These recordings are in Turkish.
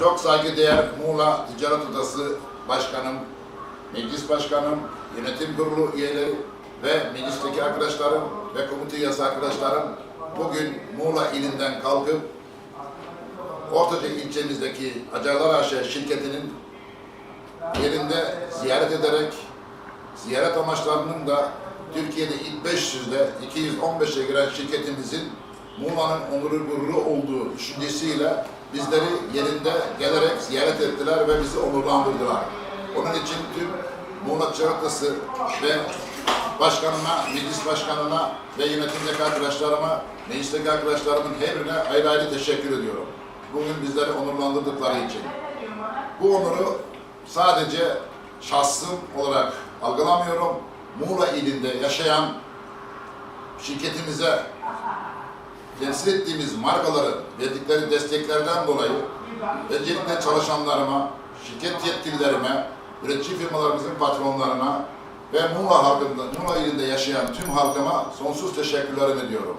Çok saygıdeğer Muğla Ticaret Odası Başkanım, Meclis Başkanım, Yönetim Kurulu üyeleri ve meclisteki arkadaşlarım ve komite üyesi arkadaşlarım bugün Muğla ilinden kalkıp Ortaca ilçemizdeki Acarlar AŞ şirketinin yerinde ziyaret ederek ziyaret amaçlarının da Türkiye'de ilk 500'de 215'e giren şirketimizin Muğla'nın onuru gururu olduğu düşüncesiyle bizleri yerinde gelerek ziyaret ettiler ve bizi onurlandırdılar. Onun için tüm Muğla Ticaret Odası ve başkanıma, meclis başkanına ve yönetimdeki arkadaşlarıma, meclisteki arkadaşlarımın her birine ayrı ayrı teşekkür ediyorum. Bugün bizleri onurlandırdıkları için. Bu onuru sadece şahsım olarak algılamıyorum. Muğla ilinde yaşayan şirketimize temsil ettiğimiz markaların verdikleri desteklerden dolayı öncelikle çalışanlarıma, şirket yetkililerime, üretici firmalarımızın patronlarına ve Muğla halkında, Muğla ilinde yaşayan tüm halkıma sonsuz teşekkürlerimi ediyorum.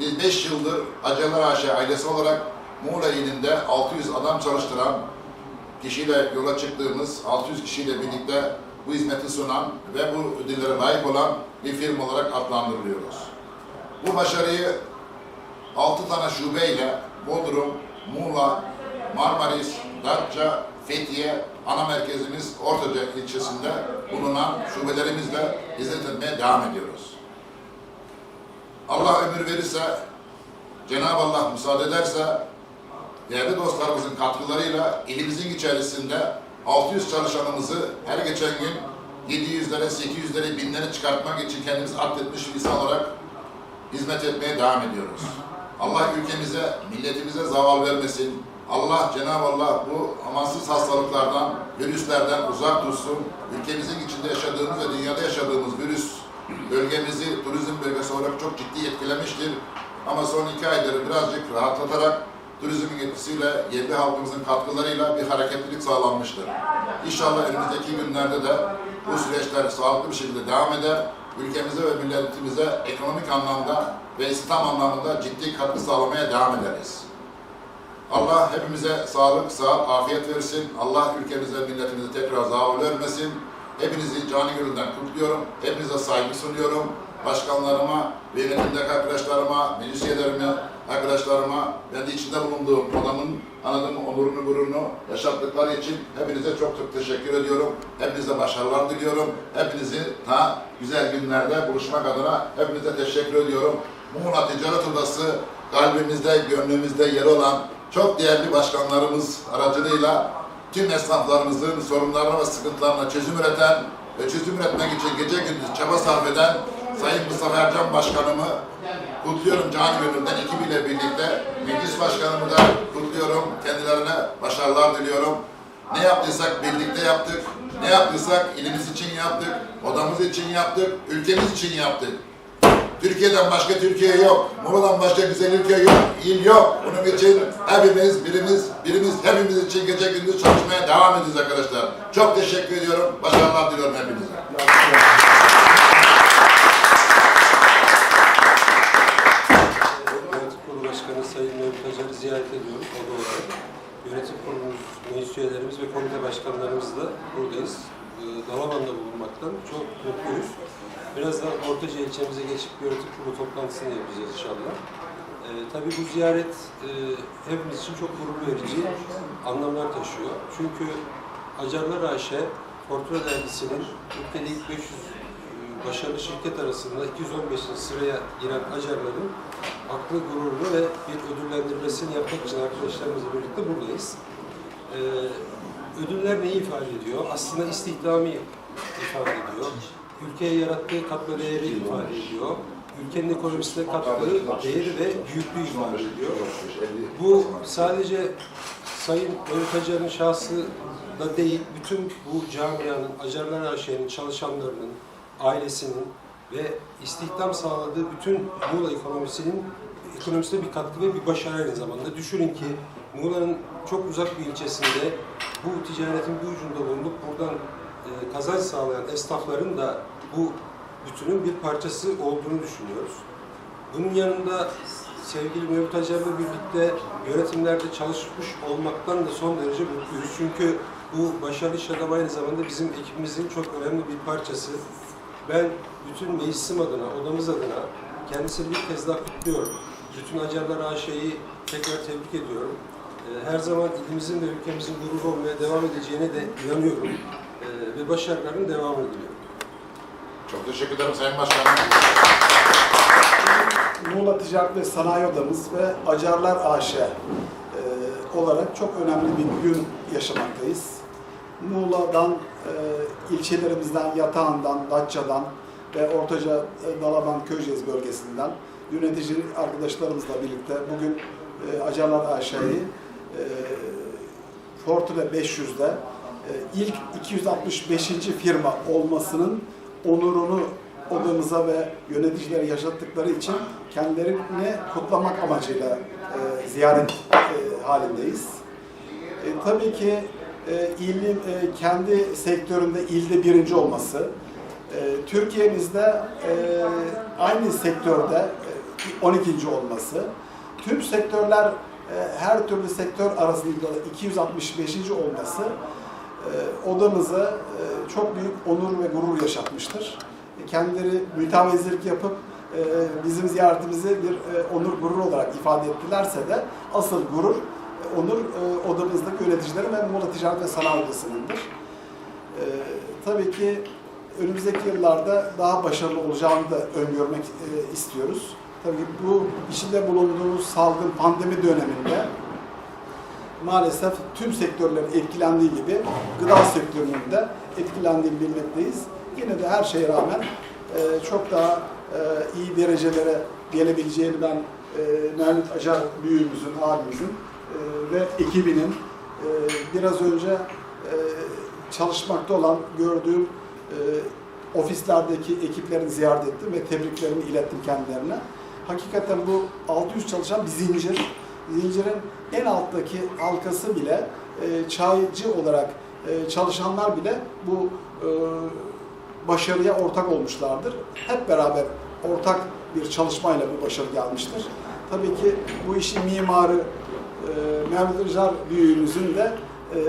Biz 5 yıldır Acarlar AŞ ailesi olarak Muğla ilinde 600 adam çalıştıran kişiyle yola çıktığımız 600 kişiyle birlikte bu hizmeti sunan ve bu ödüllere layık olan bir firma olarak adlandırılıyoruz. Bu başarıyı 6 tane şubeyle Bodrum, Muğla, Marmaris, Datça, Fethiye, ana merkezimiz Ortaca ilçesinde bulunan şubelerimizle hizmet etmeye devam ediyoruz. Allah ömür verirse, Cenab-ı Allah müsaade ederse, değerli dostlarımızın katkılarıyla ilimizin içerisinde 600 çalışanımızı her geçen gün 700'lere, 800'lere, binlere çıkartmak için kendimizi atletmiş bir insan olarak hizmet etmeye devam ediyoruz. Allah ülkemize, milletimize zaval vermesin. Allah, Cenab-ı Allah bu amansız hastalıklardan, virüslerden uzak tutsun. Ülkemizin içinde yaşadığımız ve dünyada yaşadığımız virüs bölgemizi turizm bölgesi olarak çok ciddi etkilemiştir. Ama son iki aydır birazcık rahatlatarak turizmin etkisiyle, yerli halkımızın katkılarıyla bir hareketlilik sağlanmıştır. İnşallah önümüzdeki günlerde de bu süreçler sağlıklı bir şekilde devam eder. Ülkemize ve milletimize ekonomik anlamda ve İslam anlamında ciddi katkı sağlamaya devam ederiz. Allah hepimize sağlık, sıhhat, afiyet versin. Allah ülkemize, milletimize tekrar zaval vermesin. Hepinizi canı gönülden kutluyorum. Hepinize saygı sunuyorum. Başkanlarıma ve yönetimdeki arkadaşlarıma, meclis üyelerime, arkadaşlarıma, ben de içinde bulunduğum odamın anladığım onurunu, gururunu yaşattıkları için hepinize çok çok teşekkür ediyorum. Hepinize başarılar diliyorum. Hepinizi ta güzel günlerde buluşmak adına hepinize teşekkür ediyorum. Muğla Ticaret Odası kalbimizde, gönlümüzde yeri olan çok değerli başkanlarımız aracılığıyla tüm esnaflarımızın sorunlarına ve sıkıntılarına çözüm üreten ve çözüm üretmek için gece gündüz çaba sarf eden Sayın Mustafa Ercan Başkanımı kutluyorum canı gönülden ekibiyle birlikte. Meclis Başkanımı da kutluyorum. Kendilerine başarılar diliyorum. Ne yaptıysak birlikte yaptık. Ne yaptıysak ilimiz için yaptık. Odamız için yaptık. Ülkemiz için yaptık. Türkiye'den başka Türkiye yok. Muğla'dan başka güzel ülke yok. İl yok. Bunun için hepimiz, birimiz, birimiz hepimiz için gece gündüz çalışmaya devam edeceğiz arkadaşlar. Çok teşekkür ediyorum. Başarılar diliyorum hepinize. Başkanı Sayın Mevlüt Acar'ı ziyaret ediyoruz oda olarak. Yönetim Kurulumuz, meclis üyelerimiz ve komite başkanlarımızla buradayız. Ee, Dalaman'da bulunmaktan çok mutluyuz. Birazdan Ortaca ilçemize geçip yönetim kurulu toplantısını yapacağız inşallah. Ee, tabii bu ziyaret e, hepimiz için çok gurur verici anlamlar taşıyor. Çünkü Acarlar AŞ, Fortuna Dergisi'nin ülkede ilk 500 başarılı şirket arasında 215. sıraya giren Acarların aklı gururlu ve bir ödüllendirmesini yapmak için arkadaşlarımızla birlikte buradayız. Ee, ödüller neyi ifade ediyor? Aslında istihdamı ifade ediyor. Ülkeye yarattığı katma değeri ifade ediyor. Ülkenin ekonomisine kattığı değeri ve büyüklüğü ifade ediyor. Bu sadece Sayın Mehmet Acar'ın şahsı da değil, bütün bu camianın, Acarlar AŞ'nin çalışanlarının, ailesinin ve istihdam sağladığı bütün Muğla ekonomisinin ekonomisine bir katkı ve bir başarı aynı zamanda. Düşünün ki Muğla'nın çok uzak bir ilçesinde bu ticaretin bir ucunda bulunup buradan e, kazanç sağlayan esnafların da bu bütünün bir parçası olduğunu düşünüyoruz. Bunun yanında sevgili Mevlüt Acar'la birlikte yönetimlerde çalışmış olmaktan da son derece mutluyuz. Çünkü bu başarılı iş aynı zamanda bizim ekibimizin çok önemli bir parçası. Ben bütün meclisim adına, odamız adına kendisini bir kez daha kutluyorum. Bütün Acarlar AŞ'yi tekrar tebrik ediyorum. Ee, Her zaman ilimizin ve ülkemizin gurur olmaya devam edeceğine de inanıyorum. Ee, Ve başarıların devamını diliyorum. Çok teşekkür ederim Sayın Başkanım. Muğla Ticaret ve Sanayi Odamız ve Acarlar AŞ e, olarak çok önemli bir gün yaşamaktayız. Muğla'dan, e, ilçelerimizden, Yatağan'dan, Datça'dan ve Ortaca, e, Dalaman, Köyceğiz bölgesinden yönetici arkadaşlarımızla birlikte bugün e, Acarlar AŞ'yi e, Fortune 500'de e, ilk 265. firma olmasının onurunu odamıza ve yöneticilere yaşattıkları için kendilerini kutlamak amacıyla e, ziyaret e, halindeyiz. E, tabii ki e, ilin e, kendi sektöründe ilde birinci olması, e, Türkiye'mizde e, aynı sektörde e, 12. olması, tüm sektörler e, her türlü sektör arasında da 265. olması e, odamıza e, çok büyük onur ve gurur yaşatmıştır. E, Kendileri mütevazilik yapıp e, bizim ziyaretimizi bir onur gurur olarak ifade ettilerse de asıl gurur onur odamızdaki yöneticilerin ve Muğla Ticaret ve Sanayi Odası'nındır. Tabii ki önümüzdeki yıllarda daha başarılı olacağını da öngörmek istiyoruz. Tabii bu içinde bulunduğumuz salgın pandemi döneminde maalesef tüm sektörlerin etkilendiği gibi gıda sektörünün de etkilendiğini bilmekteyiz. Yine de her şeye rağmen e, çok daha e, iyi derecelere gelebileceğini ben e, Mevlüt Acar büyüğümüzün, abimizin e, ve ekibinin e, biraz önce e, çalışmakta olan gördüğüm e, ofislerdeki ekiplerini ziyaret ettim ve tebriklerimi ilettim kendilerine. Hakikaten bu 600 çalışan bir zincir. Zincirin en alttaki halkası bile e, çaycı olarak e, çalışanlar bile bu e, başarıya ortak olmuşlardır. Hep beraber ortak bir çalışmayla bu başarı gelmiştir. Tabii ki bu işin mimarı e, Mehmet Rıcar büyüğümüzün de e,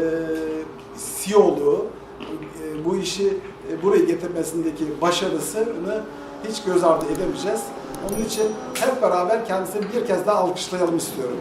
CEO'luğu, e, bu işi e, buraya getirmesindeki başarısını hiç göz ardı edemeyeceğiz. Onun için hep beraber kendisini bir kez daha alkışlayalım istiyorum.